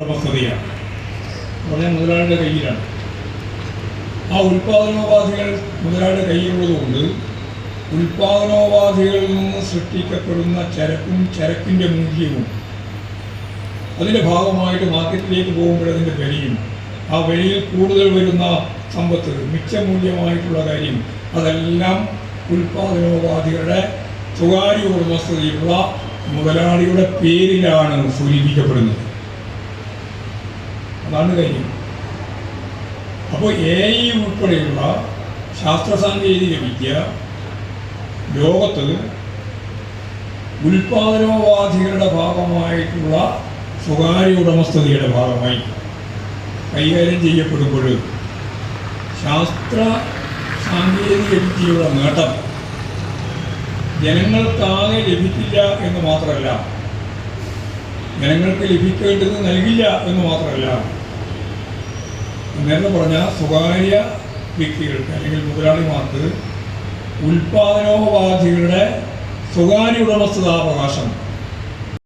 ഉടമസ്ഥതയാണ് പറഞ്ഞാൽ മുതലാളിയുടെ കയ്യിലാണ്. ആ ഉൽപാദനോപാധികൾ മുതലാളിയുടെ കയ്യിലുള്ളതുകൊണ്ട് ഉൽപാദനോപാധികളിൽ നിന്ന് സൃഷ്ടിക്കപ്പെടുന്ന ചരക്കും ചരക്കിന്റെ മൂല്യവും അതിന്റെ ഭാഗമായിട്ട് മാർക്കറ്റിലേക്ക് പോകുമ്പോൾ അതിന്റെ വിലയും ആ വിലയിൽ കൂടുതൽ വരുന്ന സമ്പത്ത് മിച്ചമൂല്യമായിട്ടുള്ള കാര്യം അതെല്ലാം ഉൽപാദനോപാധികളുടെ സ്വകാര്യ ഉടമസ്ഥതയിലുള്ള മുതലാളിയുടെ പേരിലാണ് സൂചിപ്പിക്കപ്പെടുന്നത്. അതാണ് കാര്യം. അപ്പോൾ എ ഐ ഉൾപ്പെടെയുള്ള ശാസ്ത്ര സാങ്കേതിക വിദ്യ ലോകത്ത് ഉൽപാദനോപാധികളുടെ ഭാഗമായിട്ടുള്ള സ്വകാര്യ ഉടമസ്ഥതയുടെ ഭാഗമായി കൈകാര്യം ചെയ്യപ്പെടുമ്പോൾ ശാസ്ത്ര സാങ്കേതിക വിദ്യയുടെ നേട്ടം ജനങ്ങൾക്കാകെ ലഭിക്കില്ല എന്ന് മാത്രമല്ല ജനങ്ങൾക്ക് ലഭിക്കേണ്ടത് നൽകില്ല എന്ന് മാത്രമല്ല. നേരത്തെ പറഞ്ഞ സ്വകാര്യ വ്യക്തികൾക്ക് അല്ലെങ്കിൽ മുതലാളിമാർക്ക് ഉൽപാദനോപാധികളുടെ സ്വകാര്യ ഉടമസ്ഥതാവകാശം